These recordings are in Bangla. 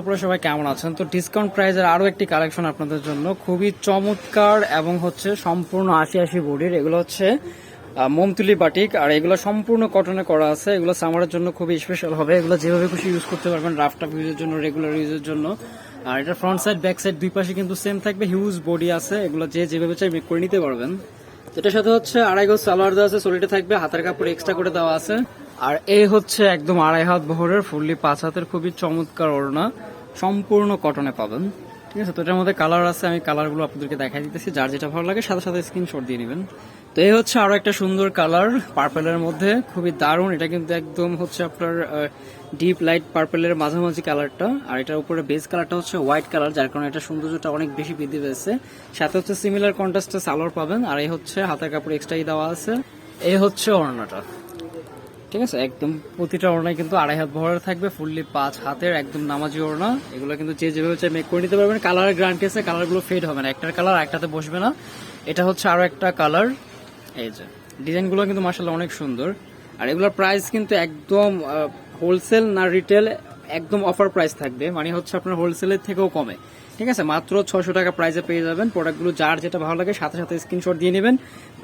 আপনারা সবাই কেমন আছেন? তো একটি আপনাদের জন্য। খুবই চমৎকার এবং হচ্ছে সম্পূর্ণ এগুলো হচ্ছে মোমতুলি বাটিক আর এগুলো সম্পূর্ণ কটনে করা আছে। এগুলো সামারের জন্য খুবই স্পেশাল হবে। এগুলো যেভাবে খুশি ইউজ করতে পারবেন রাফ ইউজের জন্য রেগুলার ইউজের জন্য। আর এটা ফ্রন্ট সাইড ব্যাক সাইড দুই পাশে কিন্তু সেম থাকবে হিউজ বডি আছে। এগুলো যে যেভাবে চাই মেক করে নিতে পারবেন। এটার সাথে হচ্ছে আড়াই গজ সালোয়ার দেওয়া আছে সোলিটা থাকবে। হাতের কাপড় এক্সট্রা করে দেওয়া আছে। আর এই হচ্ছে একদম আড়াই হাত বহরের ফুললি পাঁচ হাতের খুবই চমৎকার ওড়না। সম্পূর্ণ কটনে পাবেন। ঠিক আছে, তো এটার মধ্যে কালার আছে, আমি কালারগুলো আপনাদেরকে দেখাই দিতেছি। যার যেটা ভালো লাগে, সাথে সাথে স্ক্রিনশট দিয়ে নেবেন। তো এই হচ্ছে আরও একটা সুন্দর কালার পার্পেলের মধ্যে। খুবই দারুণ, এটা কিন্তু একদম হচ্ছে আপনার ডিপ লাইট পার্পেলের মাঝামাঝি কালারটা আর এটার উপরে বেস কালারটা হচ্ছে হোয়াইট কালার যার কারণে এটা সৌন্দর্যটা অনেক বেশি বৃদ্ধি পেয়েছে। সাথে হচ্ছে সিমিলার কন্ট্রাস্টে সালোয়ার পাবেন। আর এই হচ্ছে হাতের কাপড় এক্সট্রাই দেওয়া আছে। এই হচ্ছে ওড়নাটা। ঠিক আছে? একদম প্রতিটা ওড়নায় কিন্তু আড়াই হাত ভরের থাকবে ফুললি পাঁচ হাতের, একদম নামাজি ওড়না। এগুলো কিন্তু যে যেভাবে চাই মেক করে নিতে পারবেন। কালারের গ্রান্টি আছে কালারগুলো ফেড হবে না। একটার কালার একটাতে বসবে না। এটা হচ্ছে আরও একটা কালার এই যে ডিজাইনগুলো কিন্তু মার্শাল্লাহ অনেক সুন্দর। আর এগুলোর প্রাইস কিন্তু একদম হোলসেল না রিটেল একদম অফার প্রাইস থাকবে। মানে হচ্ছে আপনার হোলসেলের থেকেও কমে। ঠিক আছে? মাত্র ছশো টাকা প্রাইসে পেয়ে যাবেন। প্রোডাক্টগুলো যার যেটা ভালো লাগে সাথে সাথে স্ক্রিনশট দিয়ে নেবেন।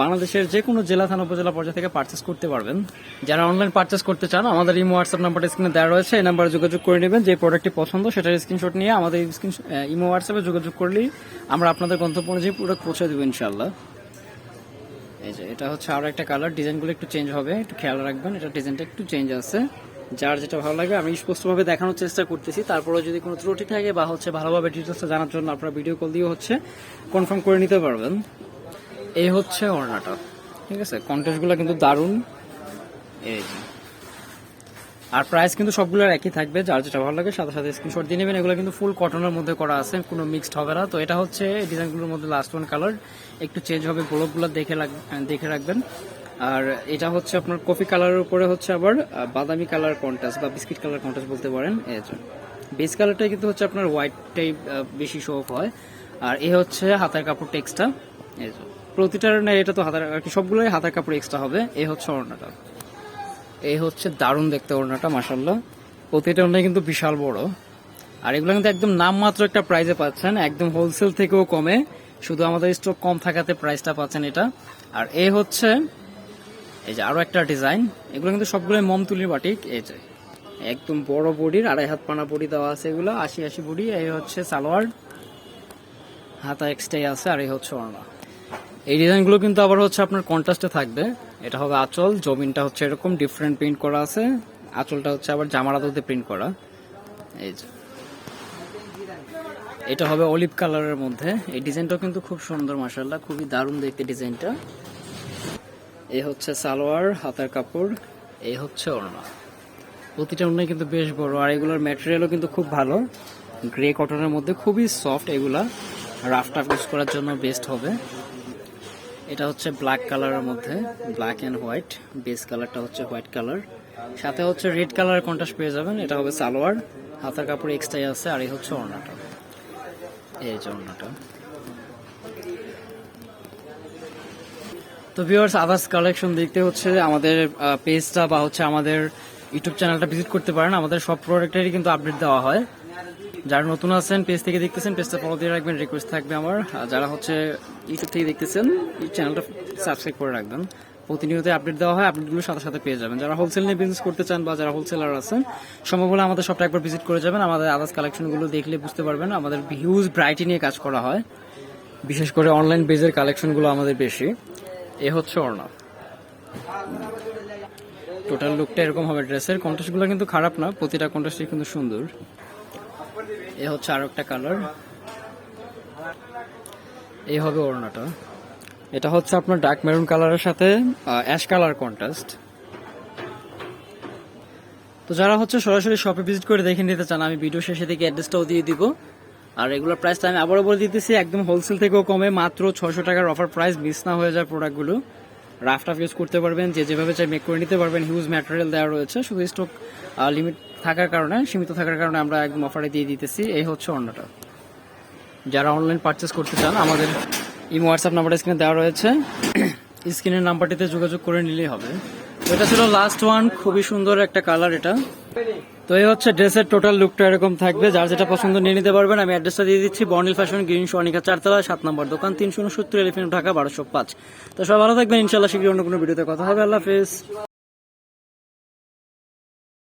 বাংলাদেশের যে কোনো জেলা, থানা, উপজেলা পর্যায়ে থেকে পার্চেস করতে পারবেন। যারা অনলাইন পার্চেস করতে চান, আমাদের ইমো হোয়াটসঅ্যাপ নাম্বারটা স্ক্রিনে দেওয়া রয়েছে। এই নাম্বারে যোগাযোগ করে নেবেন। যে প্রোডাক্টটি পছন্দ, সেটার স্ক্রিনশট নিয়ে আমাদের স্ক্রিন ইমো হোয়াটসঅ্যাপে যোগাযোগ করলেই আমরা আপনাদের গন্তব্য অনুযায়ী প্রোডাক্ট পৌঁছে দেবো ইনশাল্লাহ এই যে, এটা হচ্ছে আরও একটা কালার ডিজাইনগুলো একটু চেঞ্জ হবে। একটু খেয়াল রাখবেন। এটা ডিজাইনটা একটু চেঞ্জ আছে। যার যেটা ভালো লাগে আমি স্পষ্টভাবে দেখানোর চেষ্টা করতেছি। তারপরে যদি কোনো ত্রুটি থাকে বা হচ্ছে ভালোভাবে ডিটেলসটা জানার জন্য আপনারা ভিডিও কল দিয়ে হচ্ছে কনফার্ম করে নিতে পারবেন। এই হচ্ছে ওড়নাটা, ঠিক আছে? কন্টেস্টগুলো কিন্তু দারুণ। এই আর প্রাইস কিন্তু সবগুলোর একই থাকবে, যার যেটা ভালো লাগে সাথে সাথে স্ক্রিনশট দিয়ে নেবেন। এগুলো কিন্তু ফুল কটনের মধ্যে করা আছে, কোনো মিক্সড হবে না। তো এটা হচ্ছে ডিজাইনগুলোর মধ্যে লাস্ট ওয়ান কালার একটু চেঞ্জ হবে গোলকগুলো দেখে দেখে রাখবেন। আর এটা হচ্ছে আপনার কফি কালারের উপরে হচ্ছে আবার বাদামি কালার কন্ট্রাস্ট বা বিস্কিট কালার কন্ট্রাস্ট বলতে পারেন। বেস কালারটা কিন্তু হচ্ছে আপনার হোয়াইট টাইপ বেশি শো অফ হয়। আর এ হচ্ছে হাতের কাপড় টেক্সটা এই প্রতিটার না, এটা তো হাতের, আর কি সবগুলোই হাতের কাপড় এক্সট্রা হবে। এ হচ্ছে ওড়নাটা। এই হচ্ছে দারুণ দেখতে ওড়নাটা মাসাল্লাহ প্রতিটা ওড়নাই কিন্তু বিশাল বড়। আর এগুলো কিন্তু একদম নামমাত্র একটা প্রাইসে পাচ্ছেন। একদম হোলসেল থেকেও কমে। শুধু আমাদের স্টক কম থাকাতে প্রাইসটা পাচ্ছেন এটা। আর এ হচ্ছে এই যে আরও একটা ডিজাইন, এগুলো কিন্তু সবগুলোই মমতুলির বাটিক, এই যে একদম বড় বডির, আড়াই হাত পানা বডি দেওয়া আছে এগুলো, আশি আশি বডি, এই হচ্ছে সালোয়ার, হাতা এক্সটাই আছে আর এই হচ্ছে ওড়না। এই ডিজাইনগুলো কিন্তু আবার হচ্ছে আপনার কন্ট্রাস্টে থাকবে, এটা হবে আঁচল, জমিনটা হচ্ছে এরকম ডিফারেন্ট প্রিন্ট করা আছে, আঁচলটা হচ্ছে আবার জামার আদতে প্রিন্ট করা, এই যে। এটা হবে অলিভ কালারের মধ্যে, এই ডিজাইনটাও কিন্তু খুব সুন্দর মাসাল্লাহ খুবই দারুণ দেখতে ডিজাইনটা। এই হচ্ছে সালোয়ার, হাতার কাপড়, এই হচ্ছে ওড়না। প্রতিটা ওড়নাই কিন্তু বেশ বড়, আর এগুলোর ম্যাটেরিয়ালও কিন্তু খুব ভালো। গ্রে কটনের মধ্যে খুবই সফট এগুলা। রাফ টাফ ইউজ করার জন্য বেস্ট হবে। এটা হচ্ছে ব্ল্যাক কালারের মধ্যে ব্ল্যাক অ্যান্ড হোয়াইট বেস কালারটা হচ্ছে হোয়াইট কালার সাথে হচ্ছে রেড কালার কন্ট্রাস্ট পেয়ে যাবেন, এটা হবে সালোয়ার। হাতার কাপড় এক্সট্রাই আছে, আর এই হচ্ছে ওড়নাটা। এই যে ওড়নাটা। তো ভিউয়ার্স আদার্স কালেকশন দেখতে হচ্ছে আমাদের পেজটা বা হচ্ছে আমাদের ইউটিউব চ্যানেলটা ভিজিট করতে পারেন। আমাদের সব প্রোডাক্টেরই কিন্তু আপডেট দেওয়া হয়। যারা নতুন আছেন পেজ থেকে দেখতেছেন পেজটা ফলো দিয়ে রাখবেন রিকোয়েস্ট থাকবে আমার। যারা হচ্ছে ইউটিউব থেকে দেখতেছেন চ্যানেলটা সাবস্ক্রাইব করে রাখবেন। প্রতিনিয়ত আপডেট দেওয়া হয় আপডেটগুলো সাথে সাথে পেয়ে যাবেন। যারা হোলসেল নিয়ে বিজনেস করতে চান বা যারা হোলসেলার আছেন সম্ভব হলে আমাদের সবটা একবার ভিজিট করে যাবেন। আমাদের আদার্স কালেকশনগুলো দেখলে বুঝতে পারবেন, আমাদের হিউজ ব্রাইটি নিয়ে কাজ করা হয়। বিশেষ করে অনলাইন বেজের কালেকশনগুলো আমাদের বেশি। এ হচ্ছে অর্ণা টোটাল লুকটা এরকম হবে ড্রেসের। কন্ট্রাস্টগুলো কিন্তু খারাপ না, প্রতিটা কন্ট্রাস্টই কিন্তু সুন্দর। এ হচ্ছে আরও একটা কালার এই হবে ওড়নাটা। এটা হচ্ছে আপনার ডার্ক মেরুন কালারের সাথে অ্যাশ কালার কন্ট্রাস্ট তো যারা হচ্ছে সরাসরি শপে ভিজিট করে দেখে নিতে চান, আমি ভিডিও শেষে থেকে অ্যাড্রেসটাও দিয়ে দিব। আর রেগুলার প্রাইসটা আমি আবারও বলে দিতেছি, একদম হোলসেল থেকেও কমে, মাত্র ছশো টাকার অফার প্রাইস মিস না হয়ে যায় প্রোডাক্টগুলো রাফ টাফ ইউজ করতে পারবেন, যে যেভাবে চাই মেক করে নিতে পারবেন হিউজ ম্যাটেরিয়াল দেওয়া রয়েছে, শুধু স্টক লিমিট থাকার কারণে, সীমিত থাকার কারণে আমরা একদম অফারে দিয়ে দিতেছি, এই হচ্ছে অন্যটা। যারা অনলাইন পারচেস করতে চান, আমাদের ইমো হোয়াটসঅ্যাপ নাম্বারটা স্ক্রিনে দেওয়া রয়েছে স্ক্রিনের নাম্বারটিতে যোগাযোগ করে নিলেই হবে। এটা ছিল লাস্ট ওয়ান খুবই সুন্দর একটা কালার এটা। তো এই হচ্ছে ড্রেসের টোটাল লুকটা এরকম থাকবে। যার যেটা পছন্দ নিয়ে নিতে পারবেন, আমি অ্যাড্রেসটা দিয়ে দিচ্ছি। বর্নিল ফ্যাশন গ্রিন সনিকা চারতলা, সাত নম্বর দোকান, তিনশো উনসত্তর এলিফেন্ট ঢাকা, বারোশো পাঁচ। তো সবাই ভালো থাকবেন। ইনশাল্লাহ শীঘ্রই অন্য কোনো ভিডিওতে কথা হবে। আল্লাহ হাফেজ।